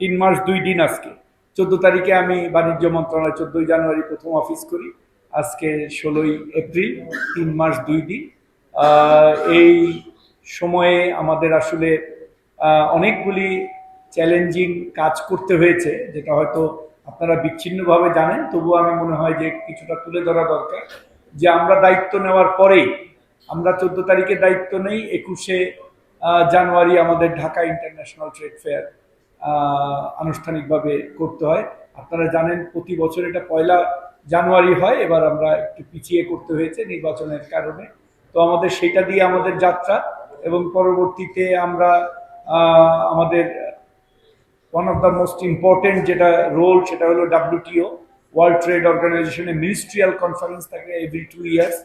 তিন মাস, দুই দিন আজকে। চোদ্দ তারিখে আমি বাণিজ্য মন্ত্রণালয়, চোদ্দই জানুয়ারি প্রথম অফিস করি। আজকে ষোলোই এপ্রিল, তিন মাস, দুই দিন। এই সময়ে আমাদের আসলে অনেকগুলি চ্যালেঞ্জিং কাজ করতে হয়েছে, যেটা হয়তো আপনারা বিচ্ছিন্নভাবে জানেন, তবুও আমি মনে হয় যে কিছুটা তুলে ধরা দরকার। যে আমরা দায়িত্ব নেওয়ার পরেই, আমরা চোদ্দ তারিখে দায়িত্ব নেই, একুশে জানুয়ারি আমাদের ঢাকা ইন্টারন্যাশনাল ট্রেড ফেয়ার আনুষ্ঠানিকভাবে করতে হয়। আপনারা জানেন প্রতি বছর এটা পয়লা জানুয়ারি হয়, এবার আমরা একটু পিছিয়ে করতে হয়েছে নির্বাচনের কারণে। তো আমাদের সেটা দিয়ে আমাদের যাত্রা এবং পরবর্তীতে আমরা আমাদের one of the most important যেটা রোল সেটা হলো ডাব্লিউটিও ওয়ার্ল্ড ট্রেড অর্গানাইজেশনের মিনিস্ট্রিয়াল কনফারেন্স থাকে every two years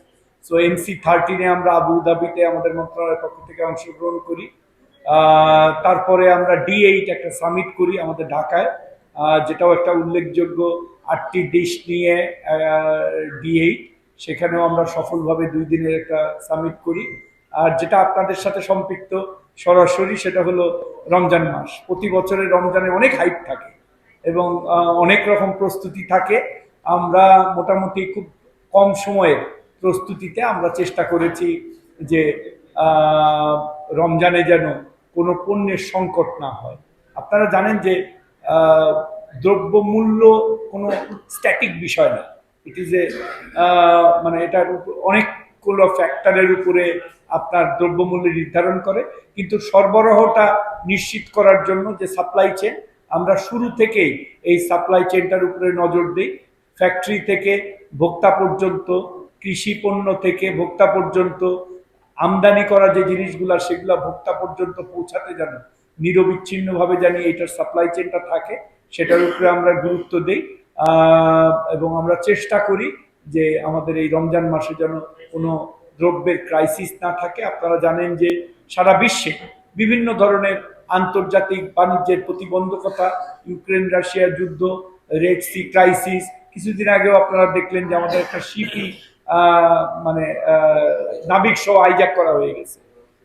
so MC থার্টিনে আমরা আবু ধাবিতে আমাদের মন্ত্রণালয়ের পক্ষ থেকে অংশগ্রহণ করি। তারপরে আমরা ডি এইট একটা সামিট করি আমাদের ঢাকায় যেটাও একটা উল্লেখযোগ্য আটটি দেশ নিয়ে ডি এইট সেখানেও আমরা সফলভাবে দুই দিনের একটা সামিট করি। আর যেটা আপনাদের সাথে সম্পৃক্ত সরাসরি সেটা হলো রমজান মাস। প্রতি বছরের রমজানে অনেক হাইপ থাকে এবং অনেক রকম প্রস্তুতি থাকে। আমরা মোটামুটি খুব কম সময়ের প্রস্তুতিতে আমরা চেষ্টা করেছি যে রমজানে যেন কোনো পণ্যের সংকট না হয়। আপনারা জানেন যে দ্রব্যমূল্য কোনো স্ট্যাটিক বিষয় না। ইট ইজ এ মানে এটার অনেকগুলো ফ্যাক্টরের উপরে আপনার দ্রব্যমূল্য নির্ধারণ করে। কিন্তু সরবরাহটা নিশ্চিত করার জন্য যে সাপ্লাই চেন আমরা শুরু থেকেই এই সাপ্লাই চেনটার উপরে নজর দিই। ফ্যাক্টরি থেকে ভোক্তা পর্যন্ত, কৃষি পণ্য থেকে ভোক্তা পর্যন্ত আমদানি করা যে জিনিসগুলা, সেগুলা ভোক্তা পর্যন্ত পৌঁছাতে যেন নিরবিচ্ছিন্নভাবে জানি এটার সাপ্লাই চেনটা থাকে, সেটার উপরে আমরা গুরুত্ব দিই। এবং আমরা চেষ্টা করি যে আমাদের এই রমজান মাসে যেন কোনো দ্রব্যের ক্রাইসিস না থাকে। আপনারা জানেন যে সারা বিশ্বে বিভিন্ন ধরনের আন্তর্জাতিক বাণিজ্যের প্রতিবন্ধকতা, ইউক্রেন, রাশিয়া যুদ্ধ রেড সি ক্রাইসিস কিছুদিন আগেও আপনারা দেখলেন যে আমাদের একটা শিপই মানে নাবিক সহ হাইজ্যাক করা হয়ে গেছে।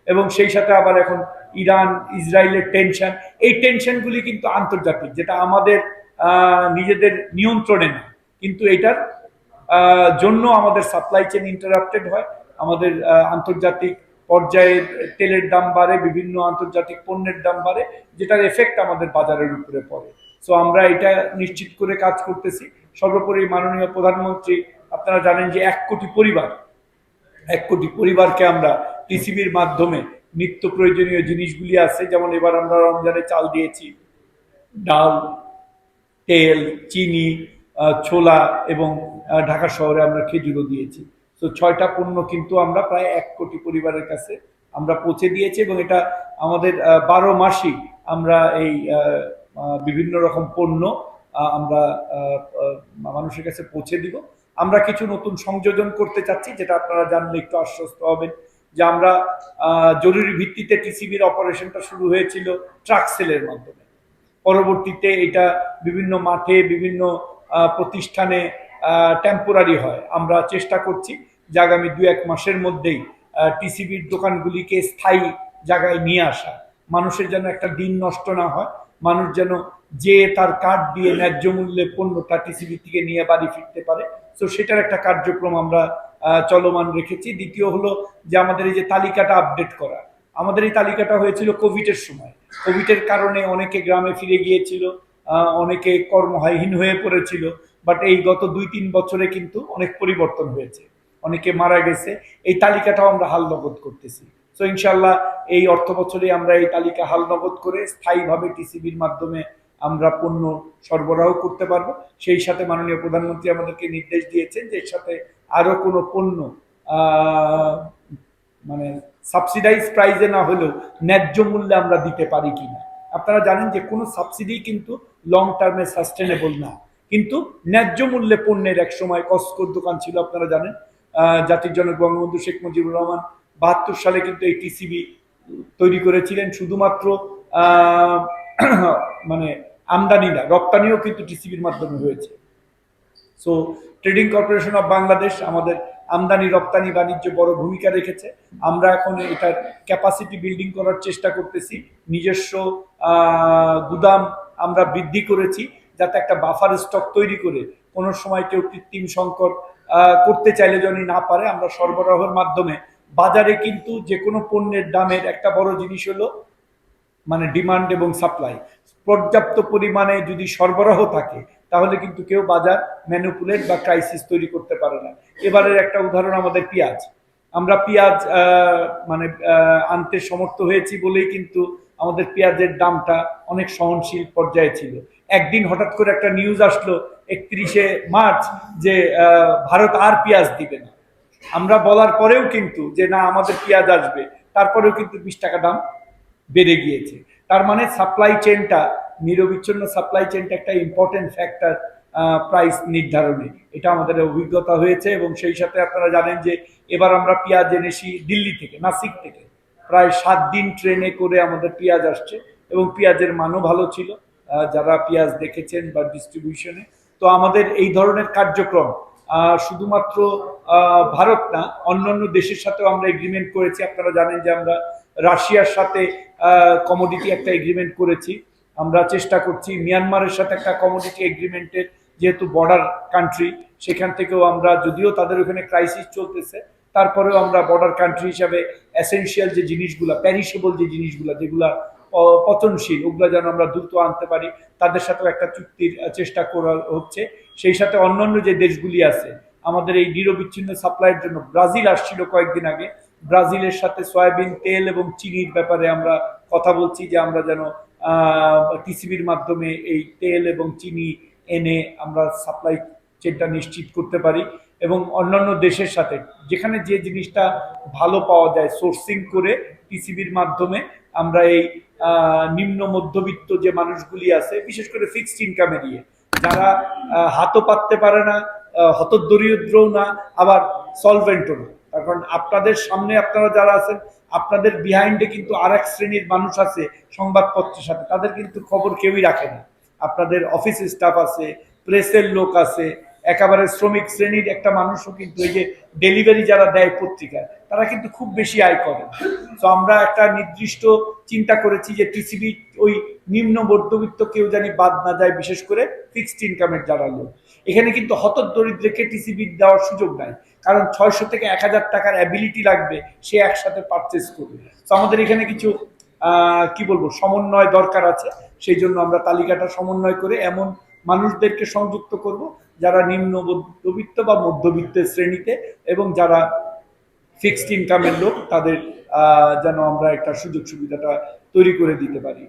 এবং সেই সাথে আবার এখন ইরান, ইসরায়েলের টেনশন এই টেনশনগুলি কিন্তু আন্তর্জাতিক, যেটা আমাদের নিজেদের নিয়ন্ত্রণে না কিন্তু এটার জন্য আমাদের সাপ্লাই চেন ইন্টারাপ্টেড হয়। আমাদের আন্তর্জাতিক পর্যায়ে তেলের দাম বাড়ে, বিভিন্ন আন্তর্জাতিক পণ্যের দাম বাড়ে, যেটার এফেক্ট আমাদের বাজারের উপরে পড়ে। সো আমরা এটা নিশ্চিত করে কাজ করতেছি। সর্বোপরি মাননীয় প্রধানমন্ত্রী আপনারা জানেন যে এক কোটি পরিবার, এক কোটি পরিবারকে আমরা টিসিবির মাধ্যমে নিত্য প্রয়োজনীয় জিনিসগুলি আছে, যেমন এবার আমরা রমজানে চাল দিয়েছি, ডাল, তেল, চিনি ছোলা এবং ঢাকা শহরে আমরা খেজুরও দিয়েছি। তো ছয়টা পণ্য কিন্তু আমরা প্রায় এক কোটি পরিবারের কাছে আমরা পৌঁছে দিয়েছি এবং এটা আমাদের বারো মাসই আমরা এই বিভিন্ন রকম পণ্য আমরা মানুষের কাছে পৌঁছে দিব। আমরা কিছু নতুন সংযোজন করতে চাচ্ছি, যেটা আপনারা জানলে একটু আশ্বস্ত হবেন, যে আমরা জরুরি ভিত্তিতে টিসিবির অপারেশনটা শুরু হয়েছিল ট্রাক সেলের মাধ্যমে। পরবর্তীতে এটা বিভিন্ন মাঠে, বিভিন্ন প্রতিষ্ঠানে টেম্পোরারি হয়। আমরা চেষ্টা করছি যে আগামী দু এক মাসের মধ্যেই টিসিবির দোকানগুলিকে স্থায়ী জায়গায় নিয়ে আসা। মানুষের যেন একটা দিন নষ্ট না হয়, মানুষ যেন যে তার কার্ড দিয়ে ন্যায্য মূল্যে পণ্যটা টিসিবি থেকে নিয়ে বাড়ি ফিরতে পারে তো সেটার একটা কার্যক্রম আমরা চলমান রেখেছি। দ্বিতীয় হলো যে আমাদের এই যে তালিকাটা আপডেট করা। আমাদের এই তালিকাটা হয়েছিল কোভিডের সময়। কোভিডের কারণে অনেকে গ্রামে ফিরে গিয়েছিল অনেকে কর্মহীন হয়ে পড়েছিল বাট এই গত দুই তিন বছরে কিন্তু অনেক পরিবর্তন হয়েছে। অনেকে মারা গেছে। এই তালিকাটাও আমরা হাল নগদ করতেছি। তো ইনশাল্লাহ এই অর্থ বছরে আমরা এই তালিকা হাল নগদ করে স্থায়ীভাবে টিসিবির মাধ্যমে আমরা পণ্য সরবরাহ করতে পারব। সেই সাথে মাননীয় প্রধানমন্ত্রী আমাদেরকে নির্দেশ দিয়েছেন যে এর সাথে আরও কোনো পণ্য মানে সাবসিডাইজ প্রাইজে না হলেও ন্যায্য মূল্যে আমরা দিতে পারি কি না আপনারা জানেন যে কোনো সাবসিডি কিন্তু লং টার্মে সাস্টেনেবল না। কিন্তু ন্যায্য মূল্যে পণ্যের এক সময় কস্কোর দোকান ছিল, আপনারা জানেন জাতির জনক বঙ্গবন্ধু শেখ মুজিবুর রহমান বাহাত্তর সালে কিন্তু এই টিসিবি তৈরি করেছিলেন। শুধুমাত্র মানে আমদানি না, রপ্তানিও কিন্তু টিসিবির মাধ্যমে হয়েছে। So trading corporation of Bangladesh আমাদের আমদানি, রপ্তানি, বাণিজ্য বড় ভূমিকা রেখেছে। আমরা এখন এটার ক্যাপাসিটি বিল্ডিং করার চেষ্টা করতেছি। নিজস্ব গুদাম আমরা বৃদ্ধি করেছি যাতে একটা বাফার স্টক তৈরি করে কোনো সময় কেউ কৃত্রিম সংকট করতে চাইলে যদি না পারে, আমরা সরবরাহের মাধ্যমে বাজারে কিন্তু যে কোনো পণ্যের দামের একটা বড় জিনিস হলো মানে ডিমান্ড এবং সাপ্লাই পর্যাপ্ত পরিমাণে যদি সরবরাহ থাকে, তাহলে কিন্তু কেউ বাজার ম্যানুপুলেট বা ক্রাইসিস তৈরি করতে পারে না। এবারের একটা উদাহরণ আমাদের পেঁয়াজ। আমরা পেঁয়াজ মানে আনতে সমর্থ হয়েছি বলেই কিন্তু আমাদের পেঁয়াজের দামটা অনেক সহনশীল পর্যায়ে ছিল। একদিন হঠাৎ করে একটা নিউজ আসলো একত্রিশে মার্চ যে ভারত আর পেঁয়াজ দিবে না। আমরা বলার পরেও কিন্তু যে, না, আমাদের পেঁয়াজ আসবে, তারপরেও কিন্তু বিশ টাকা দাম বেড়ে গিয়েছে। তার মানে সাপ্লাই চেনটা নিরবিচ্ছিন্ন সাপ্লাই চেনটা একটা ইম্পর্টেন্ট ফ্যাক্টর প্রাইস নির্ধারণে। এটা আমাদের অভিজ্ঞতা হয়েছে এবং সেই সাথে আপনারা জানেন যে এবার আমরা পেঁয়াজ এনেছি দিল্লি থেকে, নাসিক থেকে। প্রায় সাত দিন ট্রেনে করে আমাদের পেঁয়াজ আসছে এবং পেঁয়াজের মানও ভালো ছিল। যারা পেঁয়াজ দেখেছেন বা ডিস্ট্রিবিউশনে তো আমাদের এই ধরনের কার্যক্রম শুধুমাত্র ভারত না, অন্যান্য দেশের সাথেও আমরা এগ্রিমেন্ট করেছি। আপনারা জানেন যে আমরা রাশিয়ার সাথে কমোডিটি একটা এগ্রিমেন্ট করেছি। আমরা চেষ্টা করছি মিয়ানমারের সাথে একটা কমোডিটি এগ্রিমেন্টের যেহেতু বর্ডার কান্ট্রি সেখান থেকেও আমরা, যদিও তাদের ওখানে ক্রাইসিস চলতেছে, তারপরেও আমরা বর্ডার কান্ট্রি হিসাবে এসেনশিয়াল যে জিনিসগুলা প্যারিসেবল যে জিনিসগুলা, যেগুলা প- পচনশীল ওগুলো যেন আমরা দ্রুত আনতে পারি, তাদের সাথেও একটা চুক্তির চেষ্টা করা হচ্ছে। সেই সাথে অন্যান্য যে দেশগুলি আছে, আমাদের এই নিরবিচ্ছিন্ন সাপ্লাইয়ের জন্য ব্রাজিল আসছিল কয়েকদিন আগে ব্রাজিলের সাথে সয়াবিন তেল এবং চিনির ব্যাপারে আমরা কথা বলছি যে আমরা যেন টিসিবির মাধ্যমে এই তেল এবং চিনি এনে আমরা সাপ্লাই চেনটা নিশ্চিত করতে পারি এবং অন্যান্য দেশের সাথে যেখানে যে জিনিসটা ভালো পাওয়া যায় সোর্সিং করে টিসিবির মাধ্যমে আমরা এই নিম্ন মধ্যবিত্ত যে মানুষগুলি আছে, বিশেষ করে ফিক্সড ইনকাম এরিয়ে যারা হাতও পাততে পারে না হতদরিদ্রও না, আবার সলভেন্টও না। কারণ আপনাদের সামনে আপনারা যারা আছেন, আপনাদের বিহাইন্ডে কিন্তু আর এক শ্রেণির মানুষ আছে সংবাদপত্রের সাথে। তাদের কিন্তু খবর কেউই রাখে না। আপনাদের অফিস স্টাফ আছে প্রেসের লোক আছে, একেবারে শ্রমিক শ্রেণির একটা মানুষও কিন্তু এই যে ডেলিভারি যারা দেয় পত্রিকায়, তারা কিন্তু খুব বেশি আয় করে। তো আমরা একটা নির্দিষ্ট চিন্তা করেছি যে টিসিবি ওই নিম্ন মধ্যবিত্ত কেউ জানি বাদ না যায়, বিশেষ করে ফিক্সড ইনকামের যারা লোক। এখানে কিন্তু হতদরিদ্রকে টিসিবি দেওয়ার সুযোগ নাই। কারণ ছয়শো থেকে এক হাজার টাকার অ্যাবিলিটি লাগবে সে একসাথে পারচেস করবে। তো আমাদের এখানে কিছু কি বলব, সমন্বয় দরকার আছে। সেই জন্য আমরা তালিকাটা সমন্বয় করে এমন মানুষদেরকে সংযুক্ত করব যারা নিম্ন মধ্যবিত্ত বা মধ্যবিত্তের শ্রেণীতে এবং যারা ফিক্সড ইনকামের লোক, তাদের যেন আমরা একটা সুযোগ সুবিধাটা তৈরি করে দিতে পারি।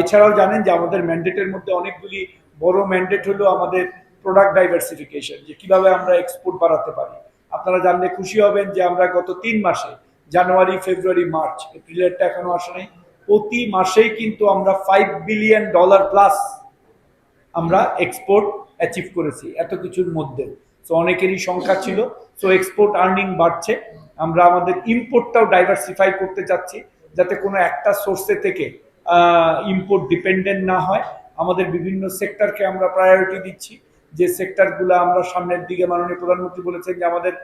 এছাড়াও জানেন যে আমাদের ম্যান্ডেটের মধ্যে অনেকগুলি বড় ম্যান্ডেট হলো আমাদের প্রোডাক্ট ডাইভার্সিফিকেশন যে কীভাবে আমরা এক্সপোর্ট বাড়াতে পারি। আপনারা জানলে খুশি হবেন যে আমরা গত তিন মাসে, জানুয়ারি, ফেব্রুয়ারি, মার্চ এপ্রিলেরটা এখনও আসে নাই। প্রতি মাসেই কিন্তু আমরা ফাইভ বিলিয়ন ডলার প্লাস আমরা এক্সপোর্ট অ্যাচিভ করেছি, এত কিছুর মধ্যে। সো অনেকেরই সংখ্যা ছিল। সো এক্সপোর্ট আর্নিং বাড়ছে। আমরা আমাদের ইম্পোর্টটাও ডাইভার্সিফাই করতে চাচ্ছি যাতে কোনো একটা সোর্সে থেকে ইম্পোর্ট ডিপেন্ডেন্ট না হয়। আমাদের বিভিন্ন সেক্টরকে আমরা প্রায়োরিটি দিচ্ছি। যে সেক্টরগুলো আমরা সামনের দিকে মাননীয় প্রধানমন্ত্রী বলেছেন যে আমাদের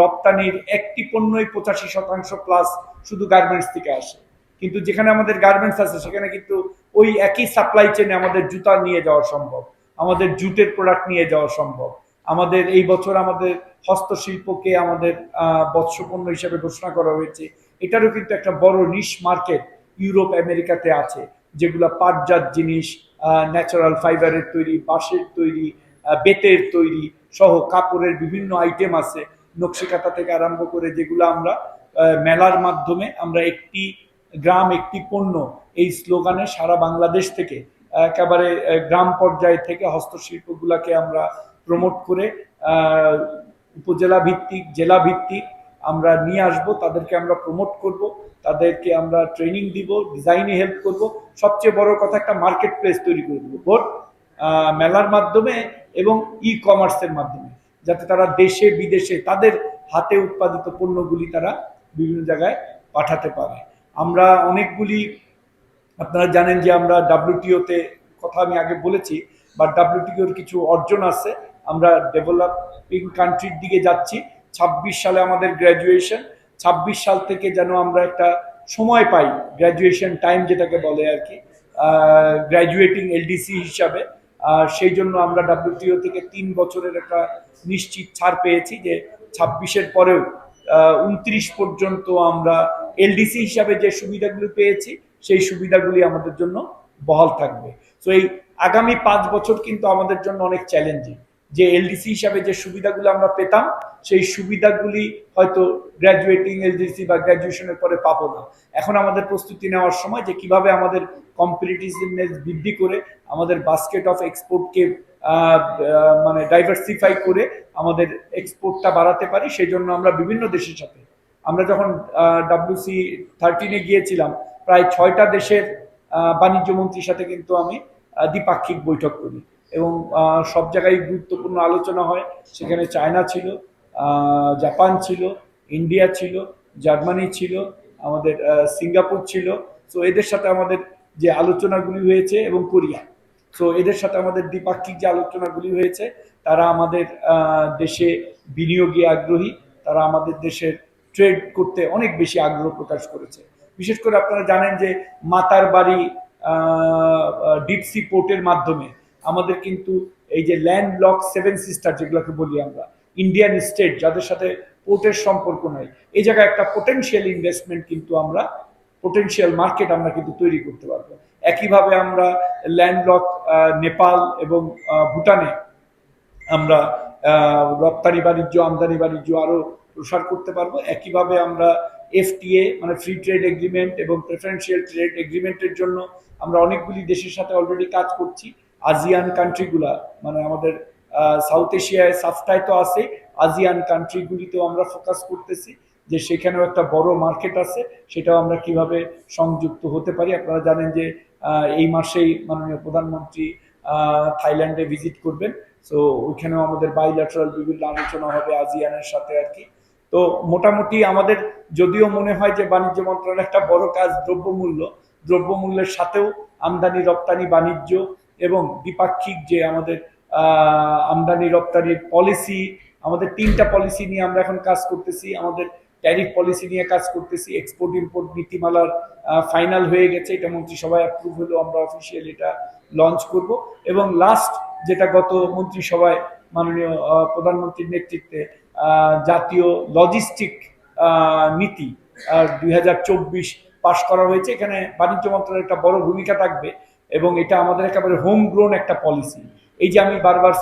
রপ্তানির একটি পণ্যই পঁচাশি শতাংশ প্লাস শুধু গার্মেন্টস থেকে আসে। কিন্তু যেখানে আমাদের গার্মেন্টস আছে সেখানে কিন্তু ওই একই সাপ্লাই চেনে আমাদের জুতা নিয়ে যাওয়া সম্ভব আমাদের জুটের প্রোডাক্ট নিয়ে যাওয়া সম্ভব। আমাদের এই বছর আমাদের হস্তশিল্পকে আমাদের আহ, বৎসপণ্য হিসেবে ঘোষণা করা হয়েছে। এটারও কিন্তু একটা বড় নিশ মার্কেট ইউরোপ আমেরিকাতে আছে। যেগুলো পাটজাত জিনিস ন্যাচারাল ফাইবারের তৈরি, বাঁশের তৈরি বেতের তৈরি সহ কাপড়ের বিভিন্ন আইটেম আছে। নকশিকাতা থেকে আরম্ভ করে যেগুলো আমরা মেলার মাধ্যমে আমরা একটি গ্রাম, একটি পণ্য এই স্লোগানে সারা বাংলাদেশ থেকে, একেবারে গ্রাম পর্যায় থেকে হস্তশিল্পগুলোকে আমরা প্রমোট করে উপজেলা ভিত্তিক, জেলা ভিত্তিক আমরা নিয়ে আসব, তাদেরকে আমরা প্রমোট করব, তাদেরকে আমরা ট্রেনিং দিব ডিজাইনে হেল্প করব। সবচেয়ে বড় কথা একটা মার্কেট প্লেস তৈরি করে দেবো। বোট মেলার মাধ্যমে এবং ই কমার্সের মাধ্যমে, যাতে তারা দেশে, বিদেশে তাদের হাতে উৎপাদিত পণ্যগুলি তারা বিভিন্ন জায়গায় পাঠাতে পারে। আমরা অনেকগুলি, আপনারা জানেন যে আমরা ডাব্লিউটিওতে কথা আমি আগে বলেছি বা ডাব্লিউটিওর কিছু অর্জন আছে। আমরা ডেভেলপিং কান্ট্রির দিকে যাচ্ছি। ছাব্বিশ সালে আমাদের গ্র্যাজুয়েশন ছাব্বিশ সাল থেকে যেন আমরা একটা সময় পাই গ্র্যাজুয়েশন টাইম যেটাকে বলে আর কি গ্র্যাজুয়েটিং এলডিসি হিসাবে। সেই জন্য আমরা ডাব্লিউটিও থেকে তিন বছরের একটা নিশ্চিত ছাড় পেয়েছি যে ছাব্বিশের পরেও উনত্রিশ পর্যন্ত আমরা এলডিসি হিসাবে যে সুবিধাগুলি পেয়েছি, সেই সুবিধাগুলি আমাদের জন্য বহাল থাকবে। তো এই আগামী পাঁচ বছর কিন্তু আমাদের জন্য অনেক চ্যালেঞ্জিং যে এলডিসি হিসাবে যে সুবিধাগুলো আমরা পেতাম, সেই সুবিধাগুলি হয়তো গ্র্যাজুয়েটিং এলডিসি বা গ্র্যাজুয়েশনের পরে পাবো না। এখন আমাদের প্রস্তুতি নেওয়ার সময় যে কীভাবে আমাদের কম্পিটিটিভনেস বৃদ্ধি করে, আমাদের বাস্কেট অফ এক্সপোর্টকে মানে ডাইভার্সিফাই করে আমাদের এক্সপোর্টটা বাড়াতে পারি, সেই জন্য আমরা বিভিন্ন দেশের সাথে। আমরা যখন ডাব্লিউসি থার্টিনে গিয়েছিলাম, প্রায় ছয়টা দেশের বাণিজ্য মন্ত্রীর সাথে কিন্তু আমি দ্বিপাক্ষিক বৈঠক করি। এবং সব জায়গায় গুরুত্বপূর্ণ আলোচনা হয়। সেখানে চায়না ছিল জাপান ছিল, ইন্ডিয়া ছিল, জার্মানি ছিল, আমাদের সিঙ্গাপুর ছিল। তো এদের সাথে আমাদের যে আলোচনাগুলি হয়েছে এবং কোরিয়া। তো এদের সাথে আমাদের দ্বিপাক্ষিক যে আলোচনাগুলি হয়েছে, তারা আমাদের দেশে বিনিয়োগে আগ্রহী। তারা আমাদের দেশের ট্রেড করতে অনেক বেশি আগ্রহ প্রকাশ করেছে। বিশেষ করে আপনারা জানেন যে মাতার বাড়ি ডিপসি পোর্টের মাধ্যমে আমাদের কিন্তু এই যে ল্যান্ড লক সেভেন সিস্টার যেগুলোকে বলি আমরা ইন্ডিয়ান স্টেট যাদের সাথে পোর্টের সম্পর্ক নাই, এই জায়গায় একটা পোটেনশিয়াল ইনভেস্টমেন্ট কিন্তু আমরা পোটেনশিয়াল মার্কেট আমরা কিন্তু তৈরি করতে পারব। একইভাবে আমরা ল্যান্ড ল্যান্ডলক নেপাল এবং ভুটানে আমরা রপ্তানি বাণিজ্য, আমদানি বাণিজ্য আরও প্রসার করতে পারব। একইভাবে আমরা এফটিএ মানে ফ্রি ট্রেড এগ্রিমেন্ট এবং প্রেফারেন্সিয়াল ট্রেড এগ্রিমেন্টের জন্য আমরা অনেকগুলি দেশের সাথে অলরেডি কাজ করছি। আজিয়ান কান্ট্রিগুলা মানে আমাদের সাউথ এশিয়ায় সাফটায় তো আছে আজিয়ান কান্ট্রিগুলিতেও আমরা ফোকাস করতেছি, যে সেখানেও একটা বড় মার্কেট আছে, সেটাও আমরা কীভাবে সংযুক্ত হতে পারি। আপনারা জানেন যে এই মাসেই মাননীয় প্রধানমন্ত্রী থাইল্যান্ডে ভিজিট করবেন। তো ওইখানেও আমাদের বাইল্যাটারাল বিভিন্ন আলোচনা হবে আজিয়ানের সাথে আর কি। তো, মোটামুটি আমাদের, যদিও মনে হয় যে বাণিজ্য মন্ত্রণালয়ের একটা বড় কাজ, দ্রব্যমূল্য, দ্রব্যমূল্যের সাথেও আমদানি, রপ্তানি, বাণিজ্য এবং দ্বিপাক্ষিক যে আমাদের আমদানি রপ্তানির পলিসি আমাদের তিনটা পলিসি নিয়ে আমরা এখন কাজ করতেছি। আমাদের ট্যারিফ পলিসি নিয়ে কাজ করতেছি। এক্সপোর্ট ইম্পোর্ট নীতিমালার ফাইনাল হয়ে গেছে। এটা মন্ত্রিসভায় অ্যাপ্রুভ হলো আমরা অফিসিয়াল এটা লঞ্চ করব। এবং লাস্ট যেটা গত মন্ত্রিসভায় মাননীয় প্রধানমন্ত্রীর নেতৃত্বে জাতীয় লজিস্টিক নীতি দুই হাজার চব্বিশ পাশ করা হয়েছে। এখানে বাণিজ্য মন্ত্রণালয়ের একটা বড় ভূমিকা থাকবে। এবং এটা আমাদের একেবারে হোম গ্রোন একটা পলিসি এই যে আমি বারবার